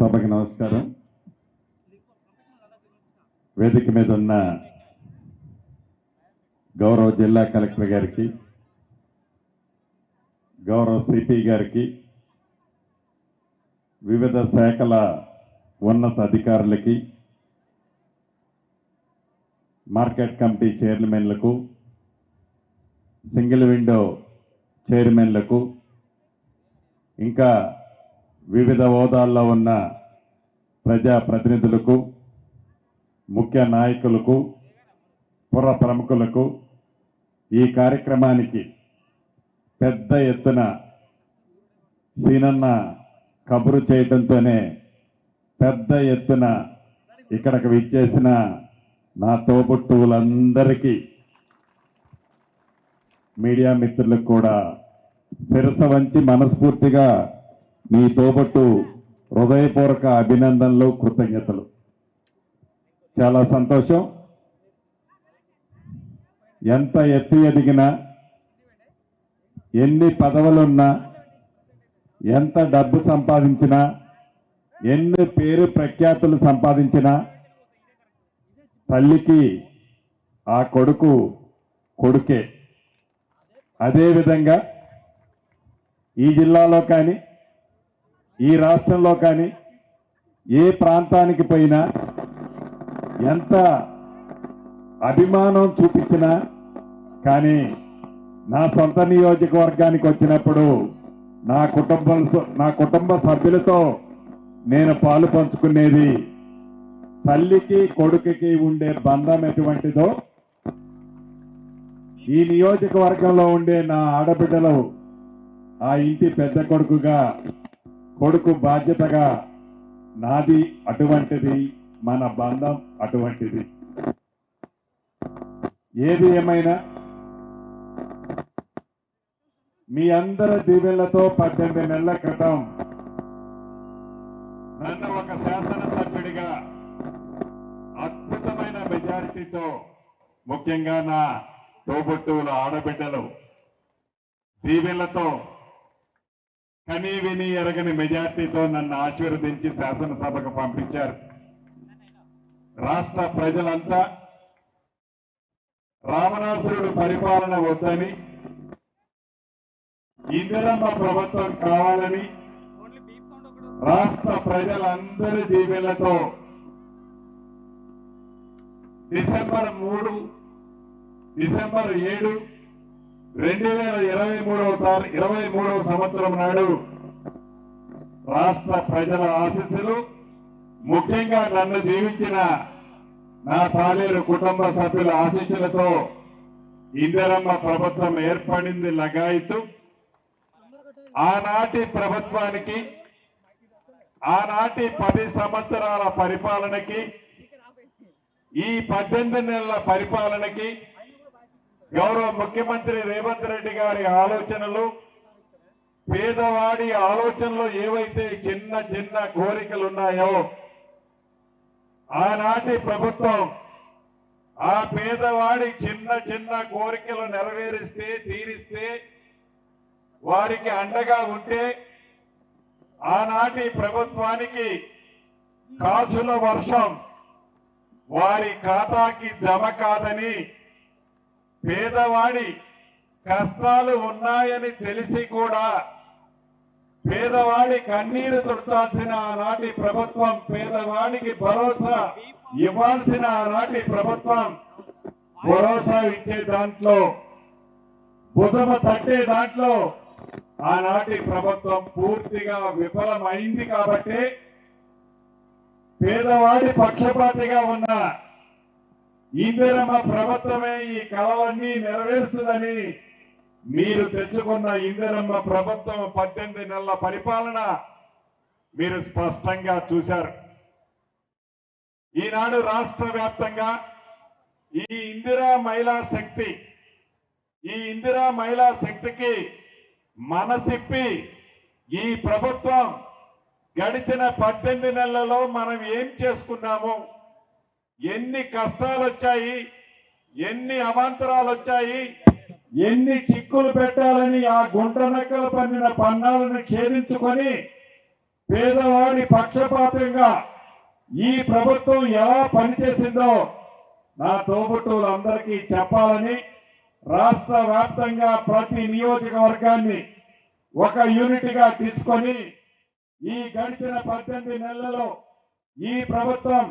సభకి నమస్కారం. వేదిక మీద ఉన్న గౌరవ జిల్లా కలెక్టర్ గారికి గౌరవ సిపి గారికి వివిధ శాఖల ఉన్నత అధికారులకి మార్కెట్ కమిటీ చైర్మన్లకు సింగిల్ విండో చైర్మన్లకు ఇంకా వివిధ హోదాల్లో ఉన్న ప్రజా ప్రతినిధులకు ముఖ్య నాయకులకు పుర ప్రముఖులకు ఈ కార్యక్రమానికి పెద్ద ఎత్తున సీనన్న కబురు చేయడంతోనే పెద్ద ఎత్తున ఇక్కడికి విచ్చేసిన నా తోబుట్టువులందరికీ మీడియా మిత్రులకు కూడా శిరస వంచి మనస్ఫూర్తిగా మీ తోబట్టు హృదయపూర్వక అభినందనలు కృతజ్ఞతలు. చాలా సంతోషం. ఎంత ఎత్తి ఎదిగినా ఎన్ని పదవులున్నా ఎంత డబ్బు సంపాదించినా ఎన్ని పేరు ప్రఖ్యాతులు సంపాదించినా తల్లికి ఆ కొడుకు కొడుకే. అదేవిధంగా ఈ జిల్లాలో కానీ ఈ రాష్ట్రంలో కానీ ఏ ప్రాంతానికి పోయినా ఎంత అభిమానం చూపించినా కానీ నా సొంత నియోజకవర్గానికి వచ్చినప్పుడు నా కుటుంబం నా కుటుంబ సభ్యులతో నేను పాలు పంచుకునేది తల్లికి కొడుకుకి ఉండే బంధం ఎటువంటిదో ఈ నియోజకవర్గంలో ఉండే నా ఆడబిడ్డలు ఆ ఇంటి పెద్ద కొడుకుగా కొడుకు బాధ్యతగా నాది అటువంటిది మన బంధం అటువంటిది. ఏది ఏమైనా మీ అందరి దీవెళ్ళతో పద్దెనిమిది నెలల క్రితం నన్ను ఒక శాసనసభ్యుడిగా అద్భుతమైన మెజారిటీతో ముఖ్యంగా నా తోబుట్టువుల ఆడబిడ్డలు దీవెళ్ళతో కనీ విని ఎరగని మెజార్టీతో నన్ను ఆశీర్వదించి శాసనసభకు పంపించారు. రాష్ట్ర ప్రజలంతా రావణాసురుడు పరిపాలన వద్దని ఇందిరమ్మ ప్రభుత్వం కావాలని రాష్ట్ర ప్రజలందరి దీవెలతో డిసెంబర్ మూడు డిసెంబర్ ఏడు రెండు వేల ఇరవై మూడవ తారీ ఇరవై మూడవ సంవత్సరం నాడు రాష్ట్ర ప్రజల ఆశీస్సులు ముఖ్యంగా నన్ను దీవించిన నా తాలేరు కుటుంబ సభ్యుల ఆశీస్సులతో ఇందిరమ్మ ప్రభుత్వం ఏర్పడింది లగాయితు. ఆనాటి ప్రభుత్వానికి ఆనాటి పది సంవత్సరాల పరిపాలనకి ఈ పద్దెనిమిది నెలల పరిపాలనకి గౌరవ ముఖ్యమంత్రి రేవంత్ రెడ్డి గారి ఆలోచనలు పేదవాడి ఆలోచనలు ఏవైతే చిన్న చిన్న కోరికలు ఉన్నాయో ఆనాటి ప్రభుత్వం ఆ పేదవాడి చిన్న చిన్న కోరికలు నెరవేరిస్తే తీరిస్తే వారికి అండగా ఉంటే ఆనాటి ప్రభుత్వానికి కాసుల వర్షం వారి ఖాతాకి జమ కాదని పేదవాడి కష్టాలు ఉన్నాయని తెలిసి కూడా పేదవాడి కన్నీరు తుడతాల్సిన ఆనాటి ప్రభుత్వం పేదవాడికి భరోసా ఇవ్వాల్సిన ఆనాటి ప్రభుత్వం భరోసా ఇచ్చే దాంట్లో బుధమ తట్టే దాంట్లో ఆనాటి ప్రభుత్వం పూర్తిగా విఫలమైంది కాబట్టి పేదవాడి పక్షపాతిగా ఉన్న ఇందిరమ్మ ప్రభుత్వమే ఈ కలవన్నీ నెరవేరుస్తుందని మీరు తెచ్చుకున్న ఇందిరమ్మ ప్రభుత్వం పద్దెనిమిది నెలల పరిపాలన మీరు స్పష్టంగా చూశారు. ఈనాడు రాష్ట్ర వ్యాప్తంగా ఈ ఇందిరా మహిళా శక్తి ఈ ఇందిరా మహిళా శక్తికి మనసిప్పి ఈ ప్రభుత్వం గడిచిన పద్దెనిమిది నెలలలో మనం ఏం చేసుకున్నాము? ఎన్ని కష్టాలు వచ్చాయి ఎన్ని అవాంతరాలు వచ్చాయి ఎన్ని చిక్కులు పెట్టాలని ఆ గుంట పండిన పన్నిన పన్నాలను ఛేదించుకొని పేదవాడి పక్షపాతంగా ఈ ప్రభుత్వం ఎలా పనిచేసిందో నా తోబుట్టువులందరికీ చెప్పాలని రాష్ట్ర వ్యాప్తంగా ప్రతి నియోజకవర్గాన్ని ఒక యూనిట్గా తీసుకొని ఈ గడిచిన పద్దెనిమిది నెలలలో ఈ ప్రభుత్వం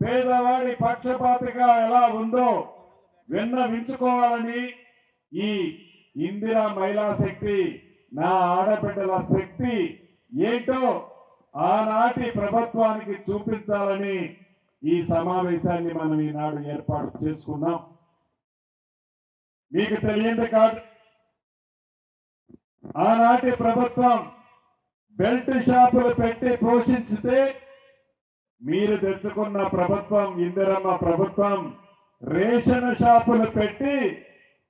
పేదవాడి పక్షపాతిగా ఎలా ఉందో విన్నవించుకోవాలని ఈ ఇందిరా మహిళా శక్తి నా ఆడబిడ్డల శక్తి ఏంటో ఆనాటి ప్రభుత్వానికి చూపించాలని ఈ సమావేశాన్ని మనం ఈనాడు ఏర్పాటు చేసుకున్నాం. మీకు తెలియంది కాదు. ఆనాటి ప్రభుత్వం బెల్ట్ షాపులు పెట్టి పోషించితే మీరు తెచ్చుకున్న ప్రభుత్వం ఇందిరమ్మ ప్రభుత్వం రేషన్ షాపులు పెట్టి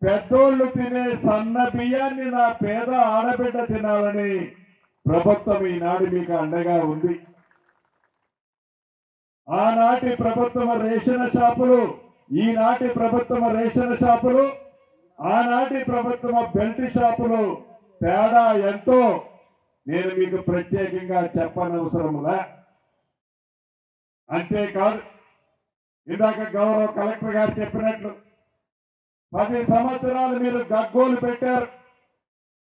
పెద్దోళ్ళు తినే సన్న బియ్యాన్ని నా పేద ఆడబిడ్డ తినాలని ప్రభుత్వం ఈనాడు మీకు అండగా ఉంది. ఆనాటి ప్రభుత్వం రేషన్ షాపులు ఈనాటి ప్రభుత్వం రేషన్ షాపులు ఆనాటి ప్రభుత్వం బెల్ట్ షాపులు తేడా ఎంతో. నేను మీకు ప్రత్యేకంగా చెప్పనవసరములా. అంతేకాదు ఇందాక గౌరవ కలెక్టర్ గారు చెప్పినట్లు పది సంవత్సరాలు మీరు గగ్గోలు పెట్టారు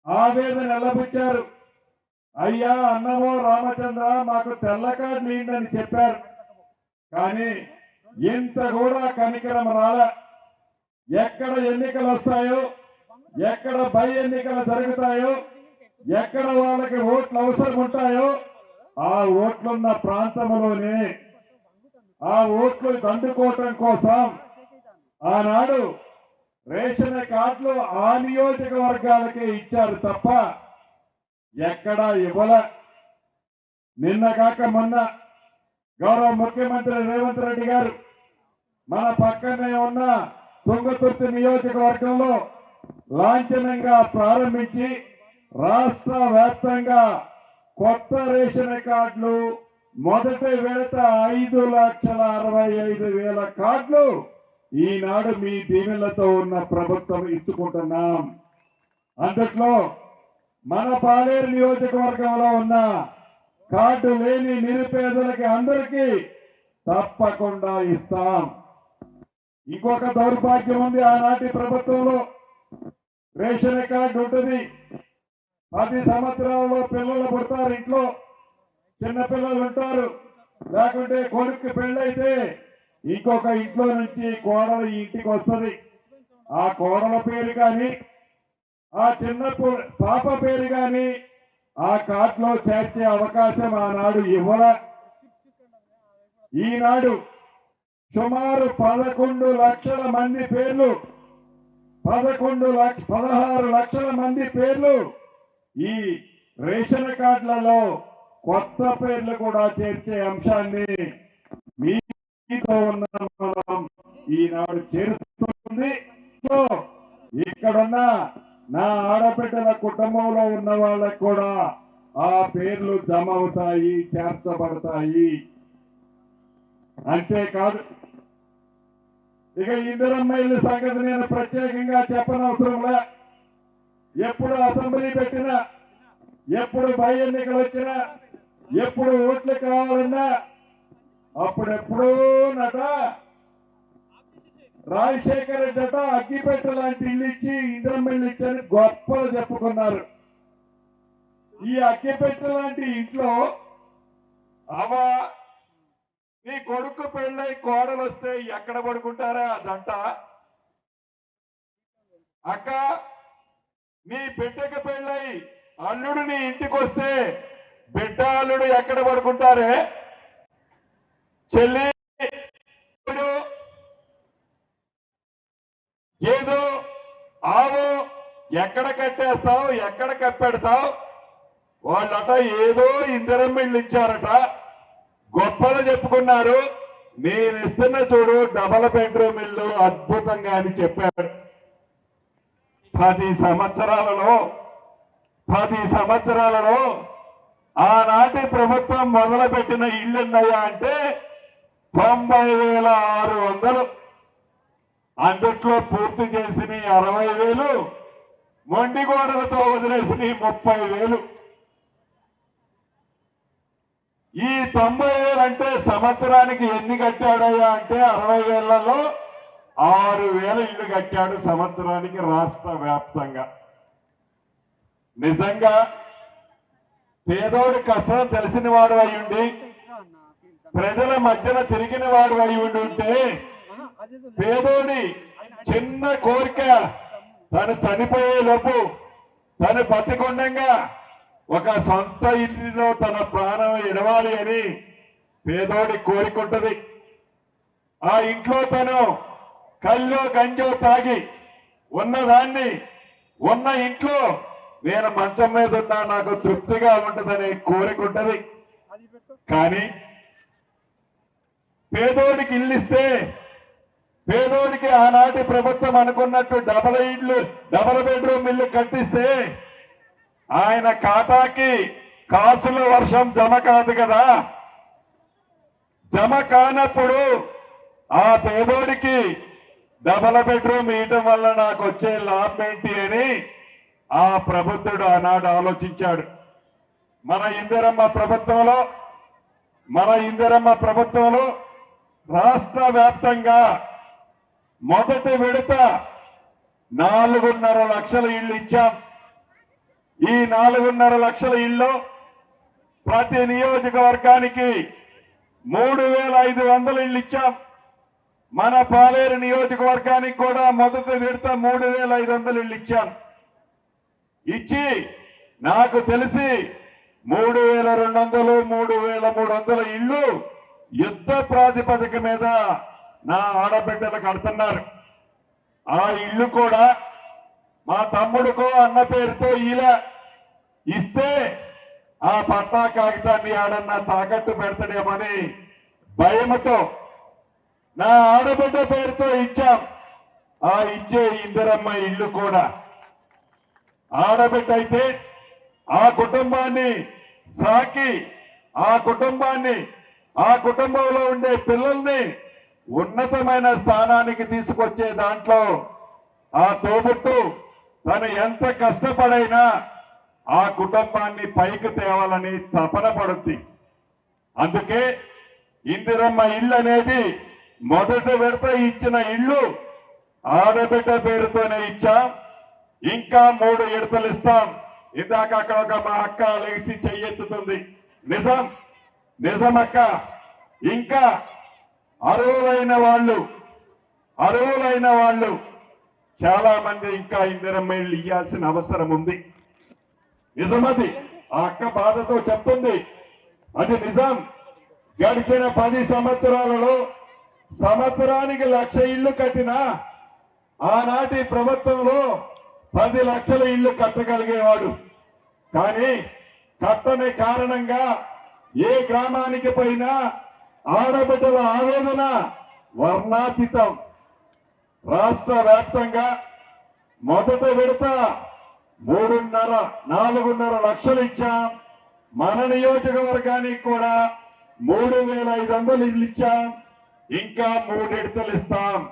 ఆవేదన నిలబుచ్చారు అయ్యా అన్నమో రామచంద్ర మాకు తెల్లకాడు కార్డు చెప్పారు. కానీ ఇంత కూడా కనికరం రాలే. ఎక్కడ ఎన్నికలు వస్తాయో ఎక్కడ బై ఎన్నికలు జరుగుతాయో ఎక్కడ వాళ్ళకి ఓట్లు అవసరం ఉంటాయో ఆ ఓట్లున్న ప్రాంతంలోనే ఆ ఓట్లు దండుకోవటం కోసం ఆనాడు రేషన్ కార్డులు ఆ నియోజకవర్గాలకే ఇచ్చారు తప్ప ఎక్కడా ఇవ్వల. నిన్న కాక మొన్న గౌరవ ముఖ్యమంత్రి రేవంత్ రెడ్డి గారు మన పక్కనే ఉన్న తుంగతుర్తి నియోజకవర్గంలో లాంఛనంగా ప్రారంభించి రాష్ట్ర వ్యాప్తంగా కొత్త రేషన్ కార్డులు మొదటి విడత ఐదు లక్షల అరవై ఐదు వేల కార్డులు ఈనాడు మీ దీవెనలతో ఉన్న ప్రభుత్వం ఇచ్చుకుంటున్నాం. అందుట్లో మన పాలేరు నియోజకవర్గంలో ఉన్న కార్డు లేని నిరుపేదలకి అందరికీ తప్పకుండా ఇస్తాం. ఇంకొక దౌర్భాగ్యం ఉంది ఆనాటి ప్రభుత్వంలో. రేషన్ కార్డు ఉంటుంది. పది సంవత్సరాల్లో పిల్లలు పుడతారు ఇంట్లో. చిన్న పిల్లలు ఉంటారు. లేకుంటే కొడుకు పెళ్ళైతే ఇంకొక ఇంట్లో నుంచి కోడలు ఇంటికి వస్తుంది. ఆ కోడల పేరు కానీ ఆ చిన్న పాప పేరు కానీ ఆ కార్డులో చేర్చే అవకాశం ఆనాడు ఇవ్వల. ఈనాడు సుమారు పదకొండు లక్షల మంది పేర్లు పదకొండు లక్ష పదహారు లక్షల మంది పేర్లు ఈ రేషన్ కార్డులలో కొత్త పేర్లు కూడా చేర్చే అంశాన్ని మీతో ఉన్న మనం ఈనాడు చేరుస్తుంది. సో ఇక్కడున్న నా ఆడబిడ్డల కుటుంబంలో ఉన్న వాళ్ళకు కూడా ఆ పేర్లు జమ అవుతాయి చేర్చబడతాయి. అంతేకాదు ఇక ఇందిరమ్మాయిల సంగతి నేను ప్రత్యేకంగా చెప్పనవసరంలా ఎప్పుడు అసెంబ్లీ పెట్టినా ఎప్పుడు బై ఎన్నికలు వచ్చినా ఎప్పుడు ఓట్లు కావాలన్నా అప్పుడెప్పుడో నట రాజశేఖర రెడ్డి అట అగ్గిపెట్ట లాంటి ఇల్లు ఇచ్చి ఇంద్రమిల్లు ఇచ్చని గొప్పలు చెప్పుకున్నారు. ఈ అగ్గిపెట్ట లాంటి ఇంట్లో అవ నీ కొడుకు పెళ్ళై కోడలు వస్తే ఎక్కడ పడుకుంటారా అదంట జంట? అక్క నీ బిడ్డకు పెళ్ళై అల్లుడు నీ ఇంటికి వస్తే బిడ్డాలుడు ఎక్కడ పడుకుంటారే? చెల్లి ఏదో ఆవు ఎక్కడ కట్టేస్తావు ఎక్కడ కప్పెడతావు? వాళ్ళట ఏదో ఇందిరం ఇల్లు ఇచ్చారట. గొప్పలు చెప్పుకున్నారు. నేను ఇస్తున్న చూడు డబల్ బెడ్రూమ్ ఇల్లు అద్భుతంగా అని చెప్పారు. పది సంవత్సరాలలో పది సంవత్సరాలలో ఆనాటి ప్రభుత్వం మొదలుపెట్టిన ఇల్లు ఉన్నాయా అంటే తొంభై వేల ఆరు వందలు. అందుట్లో పూర్తి చేసిన అరవై వేలు మొండి గోడలతో వదిలేసిన ముప్పై వేలు ఈ తొంభై వేలు అంటే సంవత్సరానికి ఎన్ని కట్టాడయ్యా అంటే అరవై వేలలో ఆరు వేల ఇల్లు కట్టాడు సంవత్సరానికి రాష్ట్ర వ్యాప్తంగా. నిజంగా పేదోడి కష్టం తెలిసిన వాడు అయి ఉండి ప్రజల మధ్యన తిరిగిన వాడు అయి ఉండి ఉంటే పేదోడి చిన్న కోరిక తను చనిపోయే లోపు తను బతికొండంగా ఒక సొంత ఇంటిలో తన ప్రాణం ఇడవాలి అని పేదోడి కోరికుంటది. ఆ ఇంట్లో తను కల్లో గంజో తాగి ఉన్నదాన్ని ఉన్న ఇంట్లో నేను మంచం మీద ఉన్నా నాకు తృప్తిగా ఉంటదని కోరికుంటది కానీ పేదోడికి ఇల్లు ఇస్తే పేదోడికి ఆనాటి ప్రభుత్వం అనుకున్నట్టు డబల్ ఇల్లు డబల్ బెడ్రూమ్ ఇల్లు కట్టిస్తే ఆయన ఖాతాకి కాసుల వర్షం జమ కాదు కదా. జమ కానప్పుడు ఆ పేదోడికి డబల్ బెడ్రూమ్ ఇవ్వటం వల్ల నాకు వచ్చే లాభం ఏంటి అని ఆ ప్రబుద్ధుడు ఆనాడు ఆలోచించాడు. మన ఇందిరమ్మ ప్రభుత్వంలో మన ఇందిరమ్మ ప్రభుత్వంలో రాష్ట్ర వ్యాప్తంగా మొదటి విడత నాలుగున్నర లక్షల ఇళ్ళు ఇచ్చాం. ఈ నాలుగున్నర లక్షల ఇళ్ళు ప్రతి నియోజకవర్గానికి మూడు వేల ఐదు వందల ఇళ్ళు ఇచ్చాం. మన పాలేరు నియోజకవర్గానికి కూడా మొదటి విడత మూడు వేల ఐదు వందల ఇళ్ళు ఇచ్చాం. ఇచ్చి నాకు తెలిసి మూడు వేల రెండు వందలు మూడు వేల మూడు వందల ఇళ్ళు యుద్ధ ప్రాతిపదిక మీద నా ఆడబిడ్డలు కడుతున్నారు. ఆ ఇల్లు కూడా మా తమ్ముడుకో అన్న పేరుతో ఇలా ఇస్తే ఆ పట్టా కాగితాన్ని ఆడన్నా తాకట్టు పెడతాడేమని భయముతో నా ఆడబిడ్డ పేరుతో ఇచ్చాం. ఆ ఇచ్చే ఇందిరమ్మ ఇల్లు కూడా ఆడబిడ్డ అయితే ఆ కుటుంబాన్ని సాకి ఆ కుటుంబాన్ని ఆ కుటుంబంలో ఉండే పిల్లల్ని ఉన్నతమైన స్థానానికి తీసుకొచ్చే దాంట్లో ఆ తోబుట్టు తను ఎంత కష్టపడైనా ఆ కుటుంబాన్ని పైకి తేవాలని తపన పడుద్ది. అందుకే ఇందిరమ్మ ఇల్లు అనేది మొదట విడత ఇచ్చిన ఇల్లు ఆడబిడ్డ పేరుతోనే ఇచ్చాం. ఇంకా మూడు విడతలు ఇస్తాం. ఇందాక అక్కడ ఒక మా అక్క లేచి చెయ్యెత్తుతుంది నిజం? నిజం అక్క. ఇంకా అరువులైన వాళ్ళు అరువులైన వాళ్ళు చాలా మంది ఇంకా ఇందిరమ్మ ఇల్లు ఇయ్యాల్సిన అవసరం ఉంది. నిజమది? ఆ అక్క బాధతో చెప్తుంది. అది నిజం. గడిచిన పది సంవత్సరాలలో సంవత్సరానికి లక్ష ఇల్లు కట్టిన ఆనాటి ప్రభుత్వంలో పది లక్షల ఇల్లు కట్టగలిగేవాడు. కానీ కట్టని కారణంగా ఏ గ్రామానికి పోయినా ఆడబిడ్డల ఆవేదన వర్ణాతీతం. రాష్ట్ర వ్యాప్తంగా మొదట విడత మూడున్నర నాలుగున్నర లక్షలు ఇచ్చాం. మన నియోజకవర్గానికి కూడా మూడు వేల ఐదు వందలు ఇల్లు ఇచ్చాం. ఇంకా మూడెడతలు ఇస్తాం.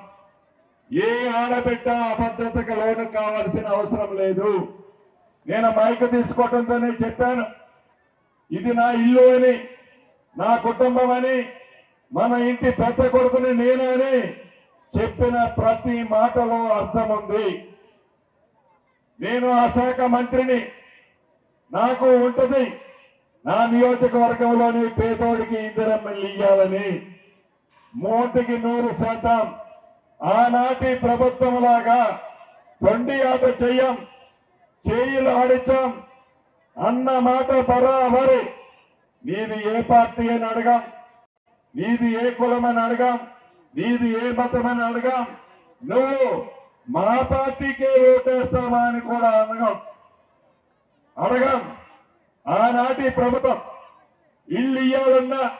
ఏ ఆడబిడ్డ అభద్రతకు లోను కావాల్సిన అవసరం లేదు. నేను మైక్ తీసుకోవడంతోనే చెప్పాను. ఇది నా ఇల్లు అని నా కుటుంబం అని మన ఇంటి పెద్ద కొడుకుని నేనని చెప్పిన ప్రతి మాటలో అర్థం ఉంది నేను ఆ శాఖ మంత్రిని. నాకు ఉంటుంది. నా నియోజకవర్గంలోని పేదోడికి ఇందిరమ్మల్ని ఇయ్యాలని. మూటికి నూరు శాతం. ఆనాటి ప్రభుత్వం లాగా తొండి ఆట చెయ్యం చేయిలు ఆడించాం. అన్న మాట బరాబరి. నీది ఏ పార్టీ అని అడగాం. నీది ఏ కులమని అడగాం. నీది ఏ మతమని అడగాం. నువ్వు మా పార్టీకే ఓటేస్తావా అని కూడా అనగాం అడగాం. ఆనాటి ప్రభుత్వం ఇల్లు ఇయ్యాలన్నా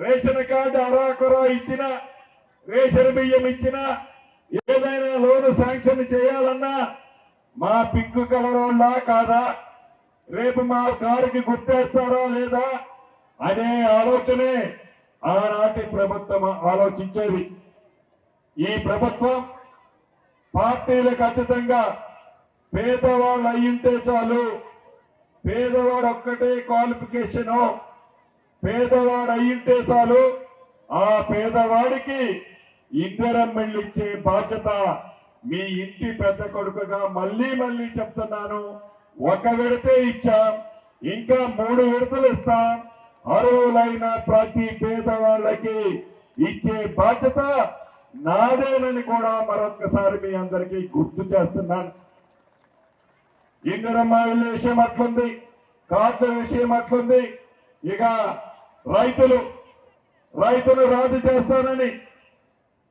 రేషన్ కార్డు అరాకురా ఇచ్చిన రేషన్ బియ్యం ఇచ్చిన ఏదైనా లోను శాంక్షన్ చేయాలన్నా మా పిక్కు కలర్ కాదా? రేపు మా కారుకి గుర్తేస్తారా లేదా? అనే ఆలోచనే ఆనాటి ప్రభుత్వం ఆలోచించేది. ఈ ప్రభుత్వం పార్టీలకు అతీతంగా పేదవాళ్ళు అయ్యుంటే చాలు. పేదవాడు ఒక్కటే క్వాలిఫికేషను. పేదవాడు అయ్యింటే చాలు. ఆ పేదవాడికి ఇందిరమ్మిళ్ళు ఇచ్చే బాధ్యత మీ ఇంటి పెద్ద కొడుకుగా మళ్ళీ మళ్ళీ చెప్తున్నాను. ఒక విడతే ఇచ్చాం ఇంకా మూడు విడతలు ఇస్తాం. అర్హులైన ప్రతి పేదవాళ్ళకి ఇచ్చే బాధ్యత నాదేనని కూడా మరొక్కసారి మీ అందరికీ గుర్తు చేస్తున్నాను. ఇందిరమ్మ వెళ్ళే విషయం అట్లుంది కార్డుల విషయం అట్లుంది. ఇక రైతులు రైతులు రాజు చేస్తానని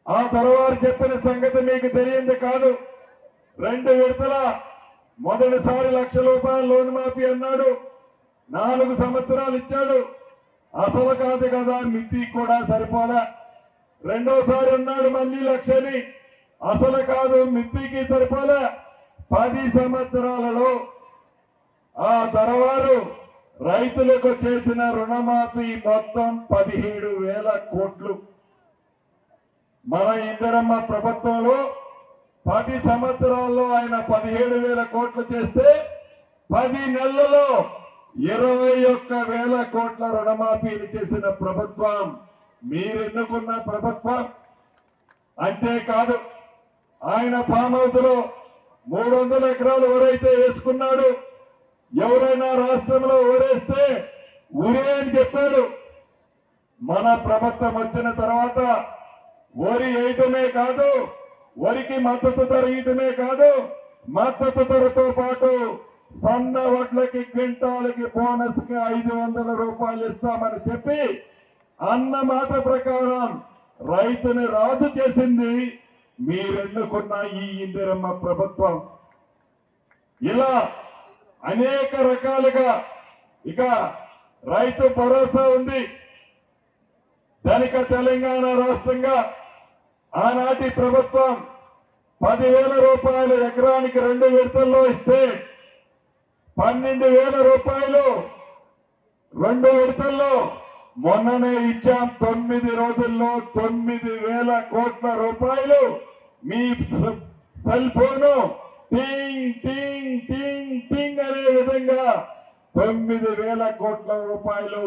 ఆ తర్వాత చెప్పిన సంగతి మీకు తెలియంది కాదు. రెండు విడతల మొదటిసారి లక్ష రూపాయల లోన్ మాఫీ అన్నాడు. నాలుగు సంవత్సరాలు ఇచ్చాడు. అసలు కాదు కదా మితి కూడా సరిపోలే. రెండోసారి అన్నాడు మళ్ళీ లక్షని. అసలు కాదు మిత్తికి సరిపోలే. పది సంవత్సరాలలో ఆ తరవారు రైతులకు చేసిన రుణమాఫీ మొత్తం పదిహేడు వేల కోట్లు. మన ఇందిరమ్మ ప్రభుత్వంలో పది సంవత్సరాల్లో ఆయన పదిహేడు వేల కోట్లు చేస్తే పది నెలలలో ఇరవై ఒక్క వేల కోట్ల రుణమాఫీలు చేసిన ప్రభుత్వం. మీరు ఎన్నుకున్న ప్రభుత్వం? అంతేకాదు ఆయన ఫామ్ హౌస్లో మూడు వందల ఎకరాలు ఎవరైతే వేసుకున్నాడు. ఎవరైనా రాష్ట్రంలో ఊరేస్తే ఊరే అని చెప్పాడు. మన ప్రభుత్వం వచ్చిన తర్వాత వరి వేయటమే కాదు వరికి మద్దతు ధర ఇయటమే కాదు మద్దతు ధరతో పాటు సన్న వడ్లకి క్వింటాలకి బోనస్కి ఐదు వందల రూపాయలు ఇస్తామని చెప్పి అన్న మాట ప్రకారం రైతుని రాజు చేసింది మీరెన్నుకున్న ఈ ఇందిరమ్మ ప్రభుత్వం. ఇలా అనేక రకాలుగా ఇక రైతు భరోసా ఉంది. ధనిక తెలంగాణ రాష్ట్రంగా ఆనాటి ప్రభుత్వం పదివేల రూపాయలు ఎకరానికి రెండు విడతల్లో ఇస్తే పన్నెండు వేల రూపాయలు రెండు విడతల్లో మొన్ననే ఇచ్చాం తొమ్మిది రోజుల్లో తొమ్మిది వేల కోట్ల రూపాయలు. మీ సెల్ ఫోను టింగ్ టింగ్ టింగ్ టింగ్ అనే విధంగా తొమ్మిది వేల కోట్ల రూపాయలు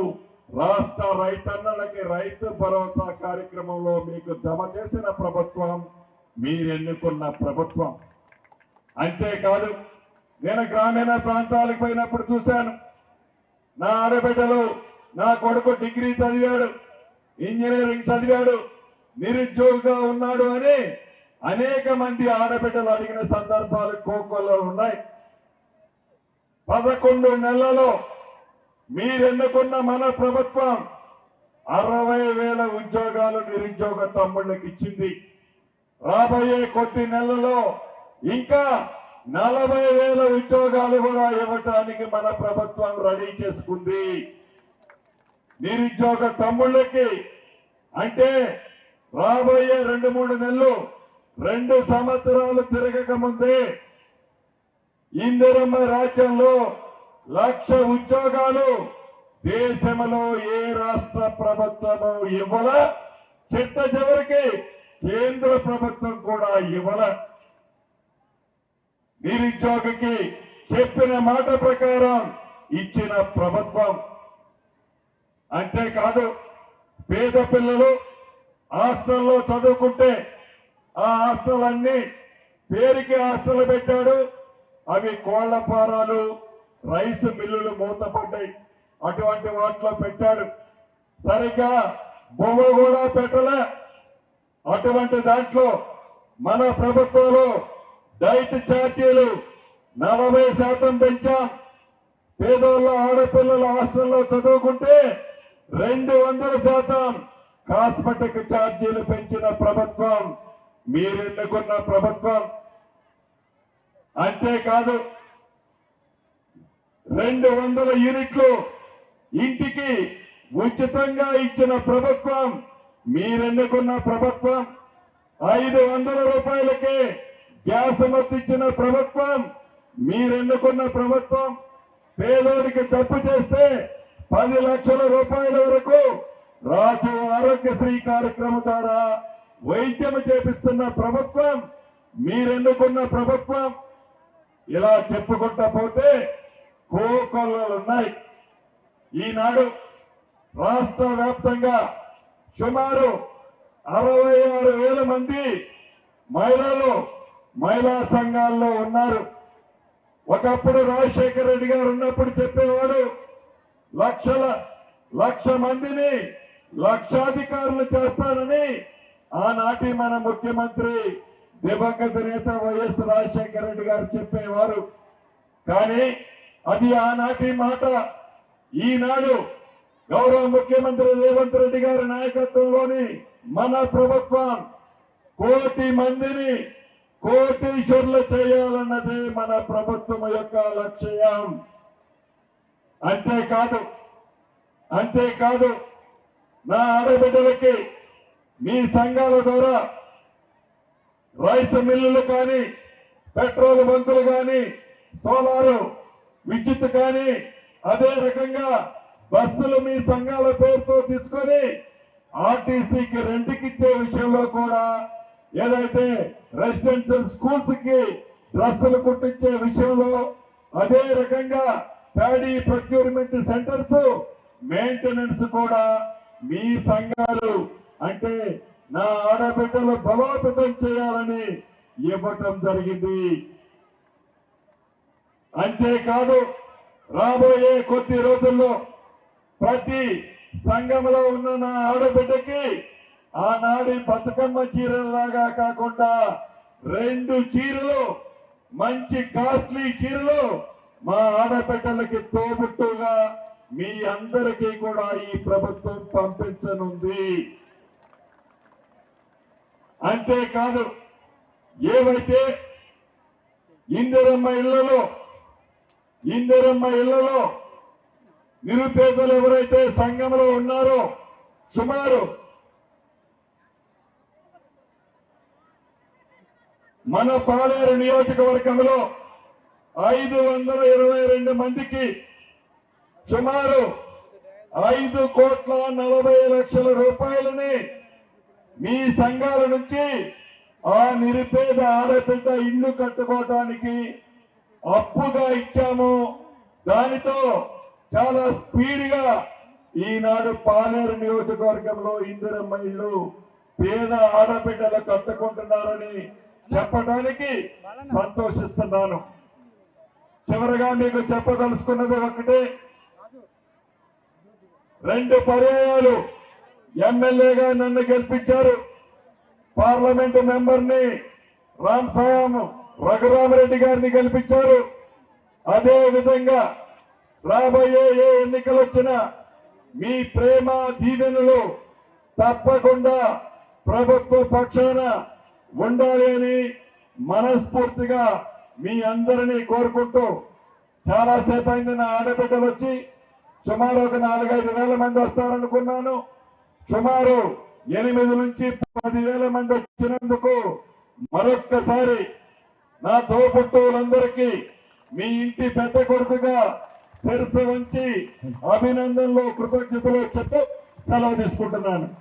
రాష్ట్ర రైతన్నలకి రైతు భరోసా కార్యక్రమంలో మీకు జమ చేసిన ప్రభుత్వం మీరెన్నుకున్న ప్రభుత్వం. అంతేకాదు నేను గ్రామీణ ప్రాంతాలకు పోయినప్పుడు చూశాను. నా ఆడబిడ్డలు నా కొడుకు డిగ్రీ చదివాడు ఇంజనీరింగ్ చదివాడు నిరుద్యోగిగా ఉన్నాడు అని అనేక మంది ఆడబిడ్డలు అడిగిన సందర్భాలు కోకోలో ఉన్నాయి. పదకొండు నెలలో మీరెన్నుకున్న మన ప్రభుత్వం అరవై వేల ఉద్యోగాలు నిరుద్యోగ తమ్ముళ్ళకి ఇచ్చింది. రాబోయే కొద్ది నెలలో ఇంకా నలభై వేల ఉద్యోగాలు కూడా ఇవ్వటానికి మన ప్రభుత్వం రెడీ చేసుకుంది. నిరుద్యోగ తమ్ముళ్ళకి అంటే రాబోయే రెండు మూడు నెలలు రెండు సంవత్సరాలు తిరగక ముందే ఇందిరమ్మ రాజ్యంలో లక్ష ఉద్యోగాలు దేశంలో ఏ రాష్ట్ర ప్రభుత్వము ఇవ్వల? చిట్ట చివరికి కేంద్ర ప్రభుత్వం కూడా ఇవ్వల. నిరుద్యోగికి చెప్పిన మాట ప్రకారం ఇచ్చిన ప్రభుత్వం. అంతేకాదు పేద పిల్లలు హాస్టల్లో చదువుకుంటే ఆ హాస్టల్ అన్ని పేరుకి హాస్టల్ పెట్టాడు. అవి కోళ్ళ ఫారాలు రైస్ మిల్లులు మూతపడ్డాయి. అటువంటి వాటిలో పెట్టాడు. సరిగ్గా బొమ్మ కూడా పెట్టలే. అటువంటి దాంట్లో మన ప్రభుత్వంలో డైట్ ఛార్జీలు నలభై శాతం పెంచాం. పేదోళ్ళ ఆడపిల్లల హాస్టల్లో చదువుకుంటే రెండు వందల శాతం కాస్మెటిక్ ఛార్జీలు పెంచిన ప్రభుత్వం. మీరెన్నుకున్న ప్రభుత్వం. అంతేకాదు రెండు వందల యూనిట్లు ఇంటికి ఉచితంగా ఇచ్చిన ప్రభుత్వం మీరెన్నుకున్న ప్రభుత్వం ఐదు వందల రూపాయలకే గ్యాస్ మత్తిచ్చిన ప్రభుత్వం మీరెన్నుకున్న ప్రభుత్వం పేదోడికి తప్పు చేస్తే పది లక్షల రూపాయల వరకు రాజు ఆరోగ్యశ్రీ కార్యక్రమం ద్వారా వైద్యం చేపిస్తున్న ప్రభుత్వం మీరెన్నుకున్న ప్రభుత్వం ఇలా చెప్పుకుంటా పోతే కోకొల్లలు ఉన్నాయి. ఈనాడు రాష్ట్ర వ్యాప్తంగా సుమారు అరవై ఆరు వేల మంది మహిళలు మహిళా సంఘాల్లో ఉన్నారు. ఒకప్పుడు రాజశేఖర రెడ్డి గారు ఉన్నప్పుడు చెప్పేవాడు లక్షల లక్ష మందిని లక్షాధికారులు చేస్తానని ఆనాటి మన ముఖ్యమంత్రి దివంగత నేత వైఎస్ రాజశేఖర రెడ్డి గారు చెప్పేవారు. కానీ అది ఆనాటి మాట. ఈనాడు గౌరవ ముఖ్యమంత్రి రేవంత్ రెడ్డి గారి నాయకత్వంలోని మన ప్రభుత్వం కోటి మందిని కోటీశ్వర్లు చేయాలన్నదే మన ప్రభుత్వం యొక్క లక్ష్యం. అంతేకాదు అంతేకాదు నా ఆడబిడ్డలకి మీ సంఘాల ద్వారా రైస్ మిల్లులు కానీ పెట్రోల్ బంకులు కానీ సోలారు విద్యుత్ కానీ అదే రకంగా బస్సులు మీ సంఘాల పేరుతో తీసుకొని ఆర్టీసీకి రెంట్కిచ్చే విషయంలో కూడా ఏదైతే రెసిడెన్షియల్ స్కూల్స్కి డ్రస్సులు కుట్టించే విషయంలో అదే రకంగా ప్యాడీ ప్రొక్యూర్మెంట్ సెంటర్స్ మెయింటెనెన్స్ కూడా మీ సంఘాలు అంటే నా ఆడబిడ్డలు బలోపేతం చేయాలని ఇవ్వటం జరిగింది. అంతేకాదు రాబోయే కొద్ది రోజుల్లో ప్రతి సంఘంలో ఉన్న నా ఆడబిడ్డకి ఆనాడి బతుకమ్మ చీరలాగా కాకుండా రెండు చీరలు మంచి కాస్ట్లీ చీరలు మా ఆడబిడ్డలకి తోబుట్టుగా మీ అందరికీ కూడా ఈ ప్రభుత్వం పంపించనుంది. అంతేకాదు ఏవైతే ఇందిరమ్మ ఇళ్ళలో ఇందిరమ్మ ఇళ్ళలో నిరుపేదలు ఎవరైతే సంఘంలో ఉన్నారో సుమారు మన పాలేరు నియోజకవర్గంలో ఐదు వందల ఇరవై రెండు మందికి సుమారు ఐదు కోట్ల నలభై లక్షల రూపాయలని మీ సంఘాల నుంచి ఆ నిరుపేద ఆడబిడ్డ ఇల్లు కట్టుకోవడానికి అప్పుగా ఇచ్చాము. దానితో చాలా స్పీడ్గా ఈనాడు పాలేరు నియోజకవర్గంలో ఇందిరమ్మ ఇళ్ళు పేద ఆడబిడ్డలు కట్టుకుంటున్నారని చెప్పడానికి సంతోషిస్తున్నాను. చివరగా మీకు చెప్పదలుచుకున్నది ఒకటే రెండు పర్యాయాలు ఎమ్మెల్యేగా నన్ను గెలిపించారు. పార్లమెంటు మెంబర్ని రామ్ సాయం రఘురామరెడ్డి గారిని గెలిపించారు. అదే విధంగా రాబోయే ఏ ఎన్నికలు వచ్చినా మీ ప్రేమ దీవెనలు తప్పకుండా ప్రభుత్వ పక్షాన ఉండాలి అని మనస్ఫూర్తిగా మీ అందరినీ కోరుకుంటూ చాలాసేపు అయింది నా ఆడబిడ్డలు వచ్చి సుమారు ఒక నాలుగైదు వేల మంది వస్తారనుకున్నాను. సుమారు ఎనిమిది నుంచి పది వేల మంది వచ్చినందుకు మరొక్కసారి నా తోబుట్టువులందరికీ మీ ఇంటి పెద్ద కొడుకుగా శిరస వంచి అభినందనలు కృతజ్ఞతలు చెప్పి సెలవు తీసుకుంటున్నాను.